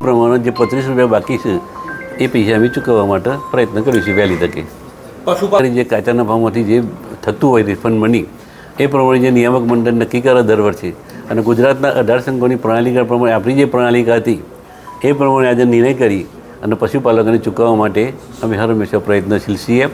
પ્રમાણે જે પચીસ રૂપિયા બાકી છે એ પૈસા અમે ચૂકવવા માટે પ્રયત્ન કરીશું વહેલી તકે. પશુપાલન જે કાચાના ભાવમાંથી જે થતું હોય રિફંડ મની એ પ્રમાણે જે નિયામક મંડળ નક્કી કરે દર વર્ષે અને ગુજરાતના અઢાર સંઘોની પ્રણાલિકા પ્રમાણે આપણી જે પ્રણાલિકા હતી, એ પ્રમાણે આજે નિર્ણય કરી અને પશુપાલકોને ચૂકવવા માટે અમે હર હંમેશા પ્રયત્નશીલ છીએ.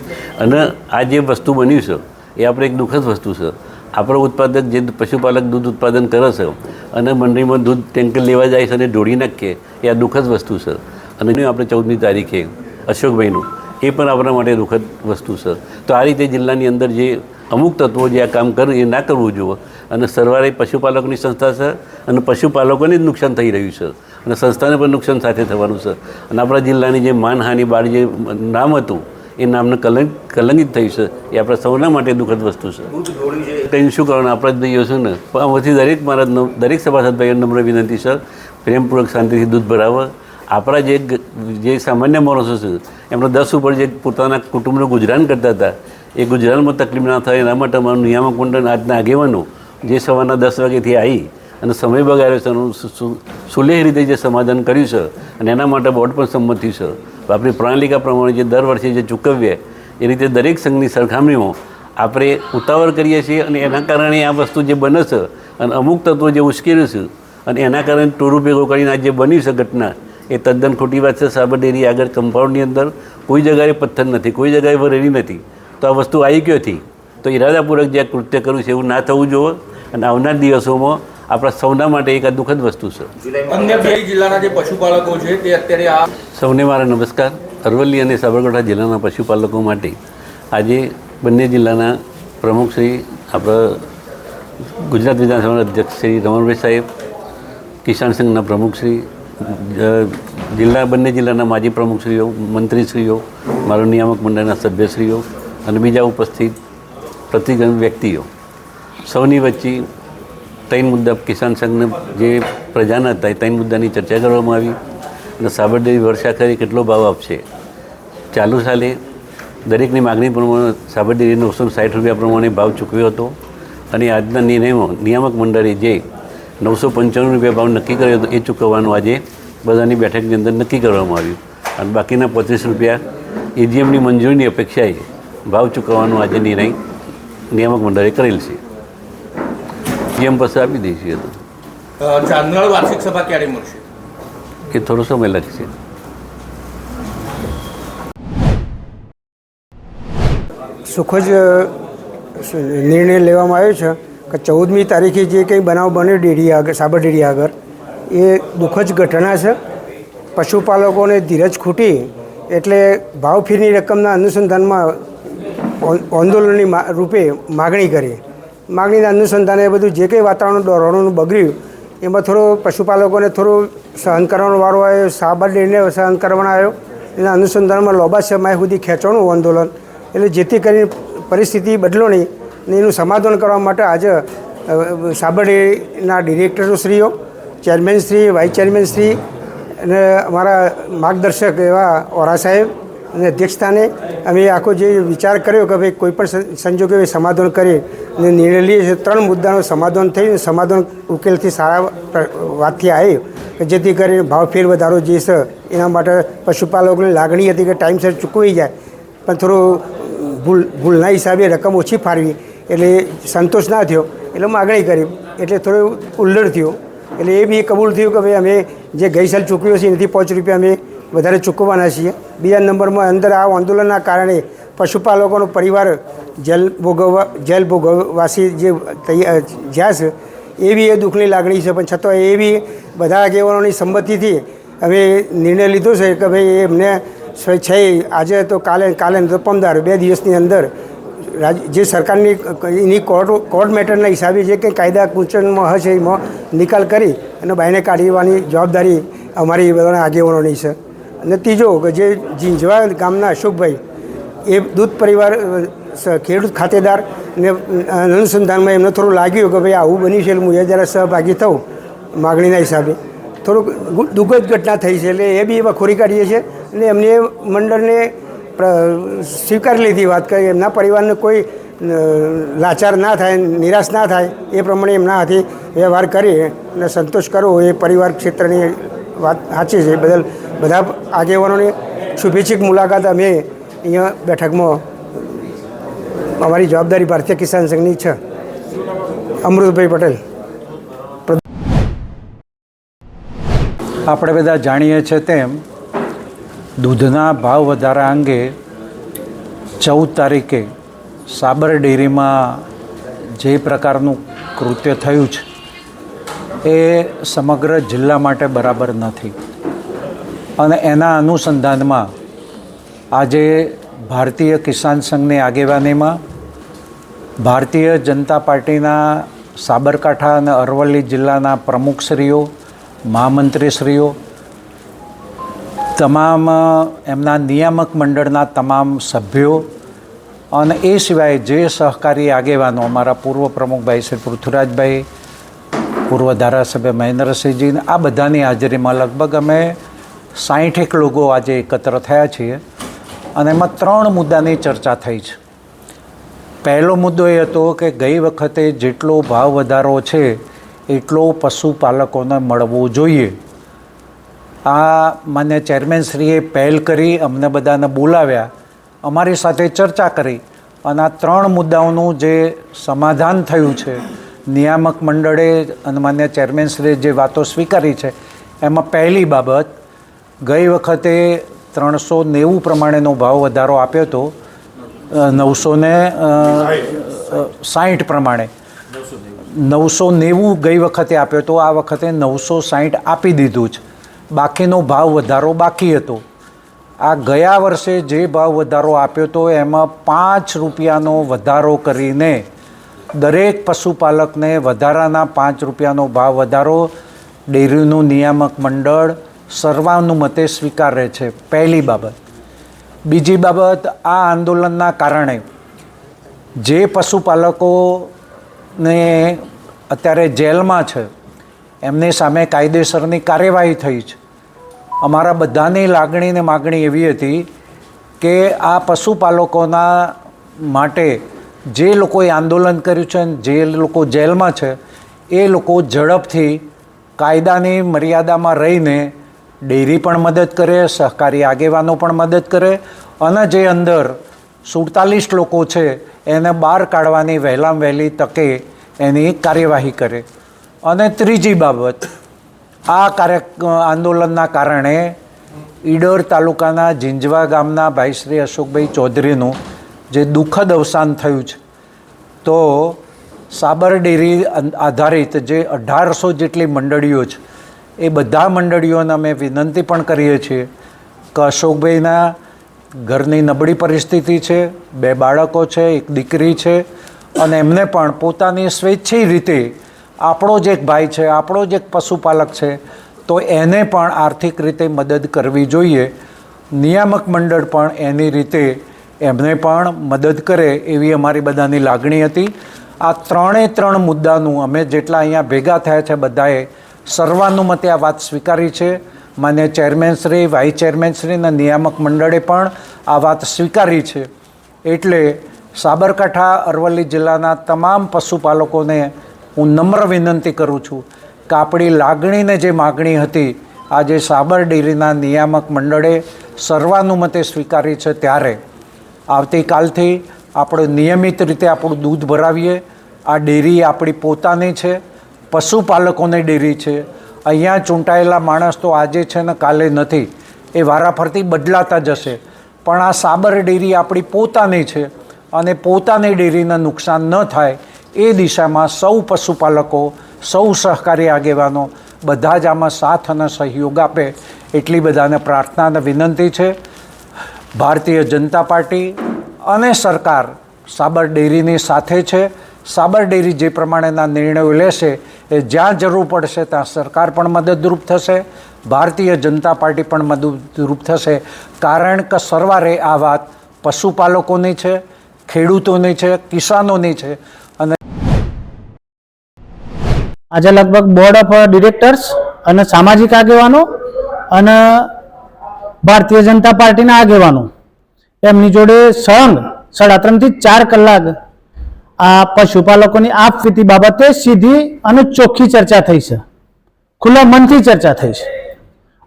અને આ જે વસ્તુ બન્યું છે, એ આપણે એક દુઃખદ વસ્તુ છે. આપણો ઉત્પાદક જે પશુપાલક દૂધ ઉત્પાદન કરે છે અને મંડળીમાં દૂધ ટેન્કર લેવા જાય છે અને ઢોળી નાખીએ એ આ દુઃખદ વસ્તુ છે. અને આપણે ચૌદમી તારીખે અશોકભાઈનું, એ પણ આપણા માટે દુઃખદ વસ્તુ છે. તો આ રીતે જિલ્લાની અંદર જે અમુક તત્વો જે આ કામ કરે એ ના કરવું જોઈએ. અને સરવારે પશુપાલકની સંસ્થા છે અને પશુપાલકોને જ નુકસાન થઈ રહ્યું છે. અને સંસ્થાને પણ નુકસાન સાથે થવાનું છે. અને આપણા જિલ્લાની જે માનહાનિ બાળ જે નામ હતું એ નામને કલંક કલંકિત થયું છે. એ આપણા સૌના માટે દુઃખદ વસ્તુ છે. કંઈ શું કરવાનું? આપણા જ ભાઈઓ છે ને. પણ આમાંથી દરેક મારા દરેક સભાસદભાઈ નમ્ર વિનંતી સર પ્રેમપૂર્વક શાંતિથી દૂધ ભરાવે. આપણા જે જે સામાન્ય માણસો છે એમના દસ ઉપર જે પોતાના કુટુંબનું ગુજરાન કરતા હતા એ ગુજરાતમાં તકલીફ ના થાય એના માટે અમારું નિયામક મંડળ આજના આગેવાનો જે સવારના દસ વાગ્યાથી આવી અને સમય બગાડ્યો છે એનું સુલેહ રીતે જે સમાધાન કર્યું છે અને એના માટે બોર્ડ પણ સંમત થયું છે. આપણી પ્રણાલિકા પ્રમાણે જે દર વર્ષે જે ચૂકવીએ, એ રીતે દરેક સંઘની સરખામણીમાં આપણે ઉતાવળ કરીએ છીએ અને એના કારણે આ વસ્તુ જે બને છે અને અમુક તત્વો જે ઉશ્કેર્યું છે અને એના કારણે ટોરું ભેગું કરીને આ જે બન્યું છે ઘટના, એ તદ્દન ખોટી વાત છે. સાબર ડેરી આગળ કમ્પાઉન્ડની અંદર કોઈ જગાએ પથ્થર નથી, કોઈ જગાએ વરેલી નથી. તો આ વસ્તુ આવી ક્યાંથી તો ઇરાદાપૂર્વક જે કૃત્ય કર્યું છે એવું ના થવું જોઈએ. અને આવનાર દિવસોમાં આપણા સૌના માટે એક આ દુઃખદ વસ્તુ છે. અન્ય બે જિલ્લાના જે પશુપાલકો છે તે અત્યારે આ સૌને મારા નમસ્કાર. અરવલ્લી અને સાબરકાંઠા જિલ્લાના પશુપાલકો માટે આજે બંને જિલ્લાના પ્રમુખ શ્રી આપણા ગુજરાત વિધાનસભાના અધ્યક્ષ શ્રી રમણભાઈ સાહેબ કિસાન સંઘના પ્રમુખ શ્રી જિલ્લા બંને જિલ્લાના માજી પ્રમુખશ્રીઓ મંત્રીશ્રીઓ મારા નિયામક મંડળના સભ્યશ્રીઓ અને બીજા ઉપસ્થિત પ્રતિગમ વ્યક્તિઓ. સૌની વચ્ચે ત્રણ મુદ્દા કિસાન સંઘને જે પ્રજાના હતા એ ત્રણ મુદ્દાની ચર્ચા કરવામાં આવી અને સાબરડેરી વર્ષા કરી કેટલો ભાવ આપશે. ચાલુ સાલે દરેકની માગણી પ્રમાણે સાબરડેરી નવસો સાઠ રૂપિયા પ્રમાણે ભાવ ચૂકવ્યો હતો અને આજના નિર્ણયમાં નિયામક મંડળે જે નવસો પંચાણું રૂપિયા ભાવ નક્કી કર્યો હતો એ ચૂકવવાનું આજે બધાની બેઠકની અંદર નક્કી કરવામાં આવ્યું. અને બાકીના પચીસ રૂપિયા એજીએમની મંજૂરીની અપેક્ષાએ ભાવ ચૂકવવાનું આજે નિર્ણય નિયામક મંડળે કરેલ છે. જેમ પાસે આપી દઈશું તો. અ, વાર્ષિક સભા ક્યારે મળશે? એ થોડો સમય લાગશે. સુખજ નિર્ણય લેવામાં આવ્યો છે કે ચૌદમી તારીખે જે કંઈ બનાવ બન્યો ડેરી આગળ સાબર ડેરી આગળ એ દુઃખદ ઘટના છે. પશુપાલકોને ધીરજ ખૂટી એટલે ભાવફીરની રકમના અનુસંધાનમાં આંદોલનની રૂપે માગણી કરી. માગણીના અનુસંધાને એ બધું જે કંઈ વાતાવરણ દોરવાનું બગડ્યું, એમાં થોડો પશુપાલકોને થોડું સહન કરવાનો વારો આવ્યો સાબર ડેરીને સહન કરવાનો આવ્યો. એના અનુસંધાનમાં લોબા સમય સુધી ખેંચવાનું આંદોલન એટલે જેથી કરીને પરિસ્થિતિ બદલો નહીં ને એનું સમાધાન કરવા માટે આજે સાબર ડેરીના ડિરેક્ટરોશ્રીઓ ચેરમેનશ્રી વાઇસ ચેરમેનશ્રી અને અમારા માર્ગદર્શક એવા ઓરા સાહેબ અને અધ્યક્ષસ્થાને અમે આખો જે વિચાર કર્યો કે ભાઈ કોઈ પણ સંજોગે સમાધાન કરી અને નિર્ણય લઈએ ત્રણ મુદ્દાનું સમાધાન થયું સમાધાન ઉકેલથી સારા વાતથી આવી કે જેથી કરીને ભાવ ફેર વધારો જે છે એના માટે પશુપાલકોની લાગણી હતી કે ટાઈમસર ચૂકવી જાય. પણ થોડું ભૂલ, ભૂલના હિસાબે રકમ ઓછી ફાળવી એટલે સંતોષ ના થયો એટલે માગણી કરી. એટલે થોડો ઉલ્લડ થયો. એટલે એ બી કબૂલ થયું કે ભાઈ અમે જે ગઈ સાલ ચૂકવ્યો છે એનાથી પાંચ રૂપિયા અમે વધારે ચૂકવવાના છીએ. બીજા નંબરમાં અંદર આ આંદોલનના કારણે પશુપાલકોનો પરિવાર જેલ ભોગવવા, જેલ ભોગવવાસી જે તૈયાર જ્યાં છે, એ બી એ દુઃખની લાગણી છે. પણ છતાં એ બી બધા આગેવાનોની સંમતિથી હવે નિર્ણય લીધો છે કે ભાઈ એમને છે. આજે તો કાલે કાલે તો પમદાર બે દિવસની અંદર જે સરકારની એની કોર્ટ કોર્ટ મેટરના હિસાબે જે કંઈ કાયદા કુંચનમાં હશે એમાં નિકાલ કરી અને બાયને કાઢવાની જવાબદારી અમારી બધાના આગેવાનોની છે. અને ત્રીજો કે જે ઝીંઝવા ગામના અશોકભાઈ, એ દૂધ પરિવાર ખેડૂત ખાતેદાર ને અનુસંધાનમાં એમને થોડું લાગ્યું કે ભાઈ આવું બન્યું છે એટલે હું એ જરા સહભાગી થઉં માગણીના હિસાબે. થોડુંક દુઃખદ ઘટના થઈ છે એટલે એ બી એમાં ખોરી કાઢીએ છીએ અને એમને મંડળને સ્વીકારી લીધી વાત કે એમના પરિવારને કોઈ લાચાર ના થાય, નિરાશ ના થાય, એ પ્રમાણે એમના હાથે વ્યવહાર કરી અને સંતોષ કરવો એ પરિવાર ક્ષેત્રની વાત સાચી છે. બદલ બધા આગેવાનોની શુભેચ્છિક મુલાકાત. અમે અહીંયા બેઠકમાં અમારી જવાબદારી ભારતીય કિસાન સંઘની છે. અમૃતભાઈ પટેલ. આપણે બધા જાણીએ છીએ તેમ, દૂધના ભાવ વધારા અંગે ચૌદ તારીખે સાબર ડેરીમાં જે પ્રકારનું કૃત્ય થયું છે એ સમગ્ર જિલ્લા માટે બરાબર નથી. અને એના અનુસંધાનમાં આજે ભારતીય કિસાન સંઘની આગેવાનીમાં ભારતીય જનતા પાર્ટીના સાબરકાંઠા અને અરવલ્લી જિલ્લાના પ્રમુખશ્રીઓ મહામંત્રીશ્રીઓ, તમામ એમના નિયામક મંડળના તમામ સભ્યો અને એ સિવાય જે સહકારી આગેવાનો અમારા પૂર્વ પ્રમુખભાઈ શ્રી પૃથ્વીરાજભાઈ પૂર્વ ધારાસભ્ય મહેન્દ્રસિંહજી આ બધાની હાજરીમાં લગભગ અમે સાહીઠેક લોકો આજે એકત્ર થયા છીએ અને એમાં ત્રણ મુદ્દાની ચર્ચા થઈ છે. પહેલો મુદ્દો એ હતો કે ગઈ વખતે જેટલો ભાવ વધારો છે, એટલો પશુપાલકોને મળવો જોઈએ. આ માન્ય ચેરમેનશ્રીએ પહેલ કરી, અમને બધાને બોલાવ્યા, અમારી સાથે ચર્ચા કરી અને આ ત્રણ મુદ્દાઓનું જે સમાધાન થયું છે નિયામક મંડળે અને માન્ય ચેરમેનશ્રીએ જે વાતો સ્વીકારી છે, એમાં પહેલી બાબત, ગઈ વખતે ત્રણસો નેવું પ્રમાણેનો ભાવ વધારો આપ્યો હતો નવસો ને સાહીઠ પ્રમાણે. નવસો નેવું ગઈ વખતે આપ્યો હતો આ વખતે નવસો સાહીઠ આપી દીધું છે. બાકીનો ભાવ વધારો બાકી હતો. આ ગયા વર્ષે જે ભાવ વધારો આપ્યો હતો એમાં પાંચ રૂપિયાનો વધારો કરીને દરેક પશુપાલકને વધારાના પાંચ રૂપિયાનો ભાવ વધારો, ડેરીનું નિયામક મંડળ સર્વાનુમતે સ્વીકારે છે. પહેલી બાબત. બીજી બાબત, આ આંદોલનના કારણે જે પશુપાલકોને અત્યારે જેલમાં છે, એમની સામે કાયદેસરની કાર્યવાહી થઈ છે. અમારા બધાની લાગણી ને માગણી એવી હતી કે આ પશુપાલકોના માટે જે લોકોએ આંદોલન કર્યું છે જે લોકો જેલમાં છે, એ લોકો ઝડપથી કાયદાની મર્યાદામાં રહીને ડેરી પણ મદદ કરે, સહકારી આગેવાનો પણ મદદ કરે અને જે અંદર સુડતાલીસ લોકો છે, એને બહાર કાઢવાની વહેલામાં વહેલી તકે એની કાર્યવાહી કરે. અને ત્રીજી બાબત, આ કાર્ય આંદોલનના કારણે ઈડર તાલુકાના ઝીંઝવા ગામના ભાઈ શ્રી અશોકભાઈ ચૌધરીનું જે દુઃખદ અવસાન થયું છે, તો સાબર ડેરી આધારિત જે અઢારસો જેટલી મંડળીઓ છે, એ બધા મંડળીઓને અમે વિનંતી પણ કરીએ છીએ કે અશોકભાઈના ઘરની નબળી પરિસ્થિતિ છે, બે બાળકો છે, એક દીકરી છે, અને એમને પણ પોતાની સ્વેચ્છિક રીતે આપણો જ એક ભાઈ છે, આપણો જ એક પશુપાલક છે, તો એને પણ આર્થિક રીતે મદદ કરવી જોઈએ. નિયામક મંડળ પણ એની રીતે એમને પણ મદદ કરે એવી અમારી બધાની લાગણી હતી. આ ત્રણે ત્રણ મુદ્દાનું અમે જેટલા અહીંયા ભેગા થયા છે બધાએ સર્વાનુમતે આ વાત સ્વીકારી છે. માન્ય ચેરમેનશ્રી વાઇસ ચેરમેનશ્રી અને નિયામક મંડળે પણ આ વાત સ્વીકારી છે. એટલે સાબરકાંઠા, અરવલ્લી જિલ્લાના તમામ પશુપાલકોને હું નમ્ર વિનંતી કરું છું કે આપણી લાગણીને જે માગણી હતી આજે સાબર ડેરીના નિયામક મંડળે સર્વાનુમતે સ્વીકારી છે ત્યારે આવતીકાલથી આપણે નિયમિત રીતે આપણું દૂધ ભરાવીએ. આ ડેરી આપણી પોતાની છે, પશુપાલકોની ડેરી છે. અહીંયા ચૂંટાયેલા માણસ તો આજે છે ને કાલે નથી. એ વારાફરતી બદલાતા જશે. પણ આ સાબર ડેરી આપણી પોતાની છે અને પોતાની ડેરીને નુકસાન ન થાય એ દિશામાં સૌ પશુપાલકો, સૌ સહકારી આગેવાનો બધા જ આમાં સાથ અને સહયોગ આપે એટલી બધાને પ્રાર્થના અને વિનંતી છે. ભારતીય જનતા પાર્ટી અને સરકાર સાબર ડેરીની સાથે છે. સાબર ડેરી જે પ્રમાણેના નિર્ણયો લેશે એ જ્યાં જરૂર પડશે ત્યાં સરકાર પણ મદદરૂપ થશે, ભારતીય જનતા પાર્ટી પણ મદદરૂપ થશે. કારણ કે સરવારે આ વાત પશુપાલકોની છે, ખેડૂતોની છે, કિસાનોની છે અને આજે લગભગ બોર્ડ ઓફ ડિરેક્ટર્સ અને સામાજિક આગેવાનો અને ભારતીય જનતા પાર્ટીના આગેવાનો. એમની જોડે સળંગ સાડા ત્રણથી ચાર કલાક આ પશુપાલકોની આપવીતી બાબતે સીધી અને ચોખ્ખી ચર્ચા થઈ છે. ખુલ્લા મનથી ચર્ચા થઈ છે.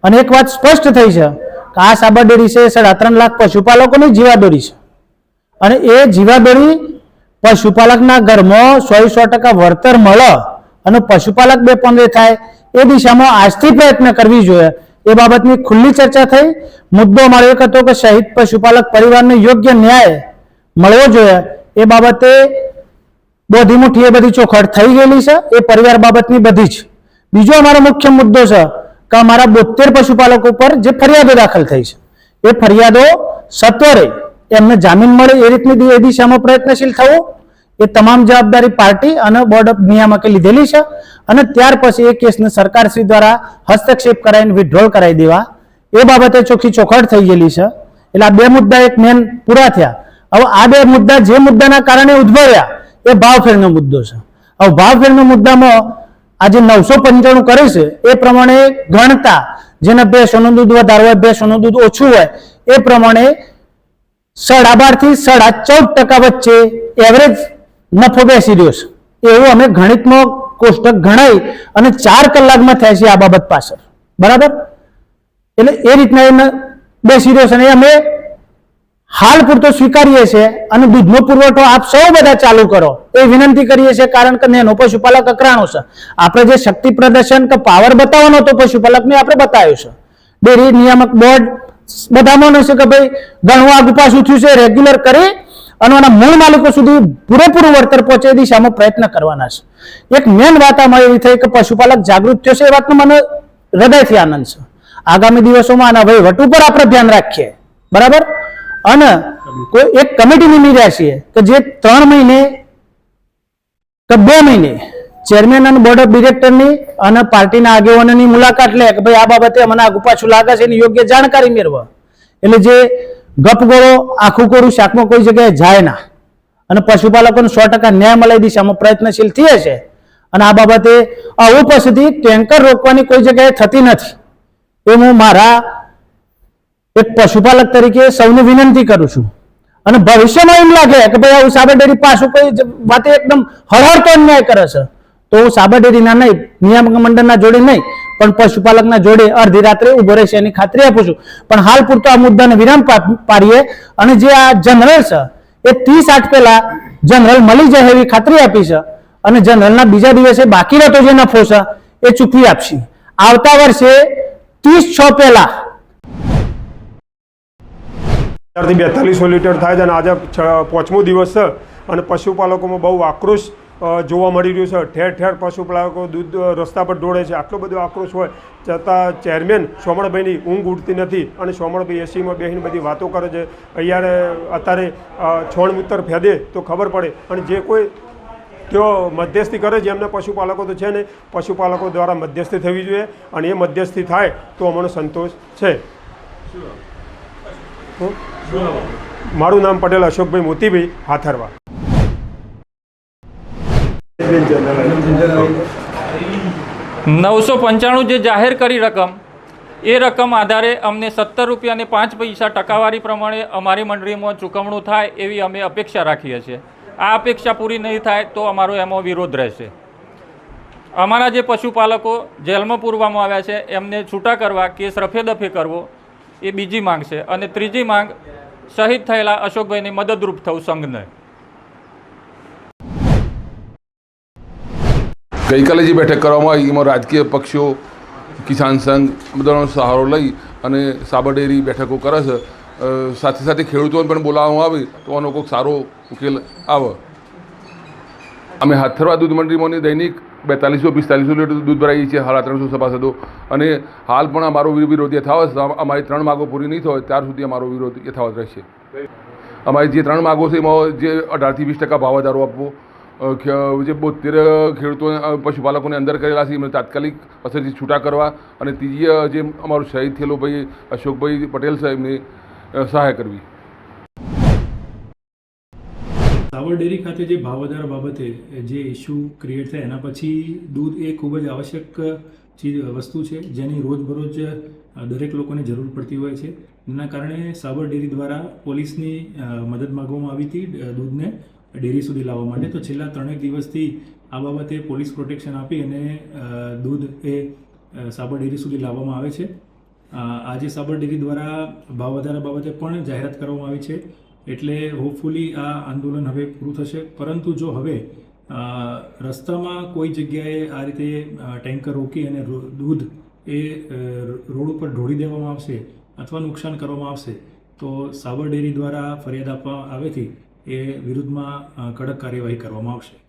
અને એક વાત સ્પષ્ટ થઈ છે કે આ સાબર ડેરી છે સાડા ત્રણ લાખ પશુપાલકોની જીવાદોરી છે. અને એ જીવાદોરી પશુપાલકના ઘરમાં સો સો ટકા વળતર મળે અને પશુપાલક બે પંદરે થાય એ દિશામાં આજથી પ્રયત્ન કરવી જોઈએ એ બાબતની ખુલ્લી ચર્ચા થઈ. મુદ્દો મારો એક હતો કે શહીદ પશુપાલક પરિવારને યોગ્ય ન્યાય મળવો જોઈએ. એ બાબતે બધી મુઠ્ઠી એ બધી ચોખવટ થઈ ગયેલી છે. એ પરિવાર બાબતની બધી જ. બીજો અમારો મુખ્ય મુદ્દો છે કે અમારા બોતેર પશુપાલકો પર જે ફરિયાદો દાખલ થઈ છે. એ ફરિયાદો સત્વરે એમને જામીન મળે એ રીતની એ દિશામાં પ્રયત્નશીલ થવું. એ તમામ જવાબદારી પાર્ટી અને બોર્ડ ઓફ નિયામકે લીધેલી છે. અને ત્યાર પછી એ કેસને સરકારશ્રી દ્વારા હસ્તક્ષેપ કરાવીને વિડ્રોલ કરાવી દેવા. એ બાબતે ચોખ્ખી ચોખવટ થઈ ગયેલી છે. એટલે આ બે મુદ્દા એક મેન પૂરા થયા. હવે આ બે મુદ્દા જે મુદ્દાના કારણે ઉદ્ભવ્યા, એ ભાવફેરનો મુદ્દો છે. હવે ભાવફેરનો મુદ્દામાં આજે નવસો પંચાણું કરે છે. એ પ્રમાણે ગણતા, જેના સોનું દૂધ વધારે હોય સોનું દૂધ ઓછું હોય, એ પ્રમાણે સાડા બારથી સાડા ચૌદ ટકા વચ્ચે એવરેજ નફો બેસી રહ્યો છે. એવું અમે ગણિતનો કોષ્ટક ગણાય અને ચાર કલાકમાં થાય છે આ બાબત પાછળ. બરાબર? એટલે એ રીતના એને બેસી રહ્યો છે અને અમે હાલ પૂરતો સ્વીકારીએ છીએ અને દૂધનો પુરવઠો આપ સૌ બધા ચાલુ કરો. એ વિનંતી કરીએ છીએ કારણ કે નેનો પશુપાલક અકરાણો છે. આપણે જે શક્તિ પ્રદર્શન કે પાવર બતાવવાનો હતો પશુપાલકને આપણે બતાવ્યો છે. ડેરી નિયામક બોર્ડ બધામાં છે કે ભાઈ ઘણું આગુ પાછું થયું છે, રેગ્યુલર કરી અને એના મૂળ માલિકો સુધી પૂરેપૂરું વળતર પહોંચે એ દિશામાં પ્રયત્ન કરવાના છે. એક મેન વાત આમાં એવી થઈ કે પશુપાલક જાગૃત થયો છે, એ વાતનો મને હૃદયથી આનંદ છે. આગામી દિવસોમાં આના વહીવટ ઉપર આપણે ધ્યાન રાખીએ. બરાબર? અને કોઈ એક કમિટી નિમી છીએ કે જે ત્રણ મહિને કે બે મહિને ચેરમેન અને બોર્ડ ઓફ ડિરેક્ટરની અને પાર્ટીના આગેવાનોની મુલાકાત લે કે ભાઈ આ બાબતે મને આગુ પાછું લાગે છે, એની યોગ્ય જાણકારી મેળવવા એટલે જે ગપગોળો આખું કોરું શાકમાં કોઈ જગ્યાએ જાય ના. અને પશુપાલકોને સો ટકા ન્યાય મળે દિશામાં પ્રયત્નશીલ થઈએ છે. અને આ બાબતે આવું પછીથી ટેન્કર રોકવાની કોઈ જગ્યાએ થતી નથી. એ હું મારા એક પશુપાલક તરીકે સૌને વિનંતી કરું છું. અને ભવિષ્યમાં એમ લાગે કે ભાઈ આવું સાબર ડેરી પાછું કોઈ વાતે એકદમ હળહળતો અન્યાય કરે છે. તો હું સાબર નહીં, નિયામક મંડળના જોડે નહીં પણ પશુપાલકના જોડે અડધી રાત્રે ઊભો રહેશે એની ખાતરી આપું છું. પણ હાલ પૂરતો આ મુદ્દાને વિરામ પાડીએ અને જે આ જનરલ છે, એ ત્રીસ આઠ પહેલા જનરલ મળી જાય એવી ખાતરી આપી છે અને જનરલના બીજા દિવસે બાકી રહેતો જે નફો છે, એ ચૂકવી આપશે. આવતા વર્ષે ત્રીસ છ પહેલા ત્યારથી બેતાલીસો લીટર થાય છે અને આજે પાંચમો દિવસ છે અને પશુપાલકોમાં બહુ આક્રોશ જોવા મળી રહ્યું છે. ઠેર ઠેર પશુપાલકો દૂધ રસ્તા પર દોડે છે. આટલો બધો આક્રોશ હોય છતાં ચેરમેન સોમણભાઈની ઊંઘ ઉડતી નથી અને સોમણભાઈ એસીમાં બેસીને બધી વાતો કરે છે. અહીંયા અત્યારે છોણ મૂતર ફેદે તો ખબર પડે. અને જે કોઈ તેઓ મધ્યસ્થી કરે છે એમને પશુપાલકો તો છે ને પશુપાલકો દ્વારા મધ્યસ્થી થવી જોઈએ અને એ મધ્યસ્થી થાય તો અમને સંતોષ છે. મારું નામ પટેલ અશોકભાઈ મોતીભાઈ હાથરવા. નવસો પંચાણું જે જાહેર કરી રકમ, એ રકમ આધારે અમને સત્તર રૂપિયા અને પાંચ પૈસા ટકાવારી પ્રમાણે અમારી મંડળીમાં ચૂકવણું થાય એવી અમે અપેક્ષા રાખીએ છીએ. આ અપેક્ષા પૂરી નહીં થાય તો અમારો એમાં વિરોધ રહેશે. અમારા જે પશુપાલકો જેલમાં પૂરવામાં આવ્યા છે, એમને છૂટા કરવા કેસ રફેદફે કરવો એ બીજી માંગ છે. અને ત્રીજી માંગ, શહીદ થયેલા અશોકભાઈને મદદરૂપ થવું સંઘને. ગઈકાલે જે બેઠક કરવામાં આવી, એમાં રાજકીય પક્ષો, કિસાન સંઘ બધાનો સહારો લઈ અને સાબરડેરી બેઠકો કરે છે. સાથે સાથે ખેડૂતોને પણ બોલાવવામાં આવે તો આનો કોઈક સારો ઉકેલ આવે. અમે હાથરવા દૂધ મંડળીમાંની દૈનિક બેતાલીસો, પિસ્તાલીસો લીટર દૂધ ભરાઈએ છીએ સાડા ત્રણસો સભાસદો. અને હાલ પણ અમારો વિરો- વિરોધ યથાવત છે. અમારી ત્રણ માગો પૂરી નહીં થાય ત્યાર સુધી અમારો વિરોધ યથાવત રહેશે. અમારી જે ત્રણ માગો છે, એમાં જે અઢારથી વીસ ટકા ભાવ વધારો આપવો જે બોતેર ખેડૂતો અ, પશુપાલકોને અંદર કરેલા છે એમને તાત્કાલિક અસરથી છૂટા કરવા અને ત્રીજી જે અમારું શહીદ થયેલો ભાઈ અશોકભાઈ પટેલ છે એમને સહાય કરવી. સાવર ડેરી ખાતે જે ભાવ વધારા બાબતે જે ઇસ્યુ ક્રિએટ થાય એના પછી દૂધ એ ખૂબ જ આવશ્યક ચીજ વસ્તુ છે જેની રોજબરોજ દરેક લોકોને જરૂર પડતી હોય છે. એના કારણે સાબર ડેરી દ્વારા પોલીસની મદદ માગવામાં આવી હતી દૂધને. ડેરી સુધી લાવવા માટે. તો છેલ્લા ત્રણેક દિવસથી આ બાબતે પોલીસ પ્રોટેક્શન આપી અને દૂધ એ સાબર ડેરી સુધી લાવવામાં આવે છે. આજે સાબર ડેરી દ્વારા ભાવ વધારા બાબતે પણ જાહેરાત કરવામાં આવી છે. એટલે હોપફુલી આ આંદોલન હવે પૂરું થશે. પરંતુ જો હવે રસ્તામાં કોઈ જગ્યાએ આ રીતે ટેન્કર રોકી અને દૂધ એ રોડ ઉપર ઢોળી દેવામાં આવશે અથવા નુકસાન કરવામાં આવશે, તો સાબર ડેરી દ્વારા ફરિયાદ આપવા આવેથી એ વિરુદ્ધમાં કડક કાર્યવાહી કરવામાં આવશે.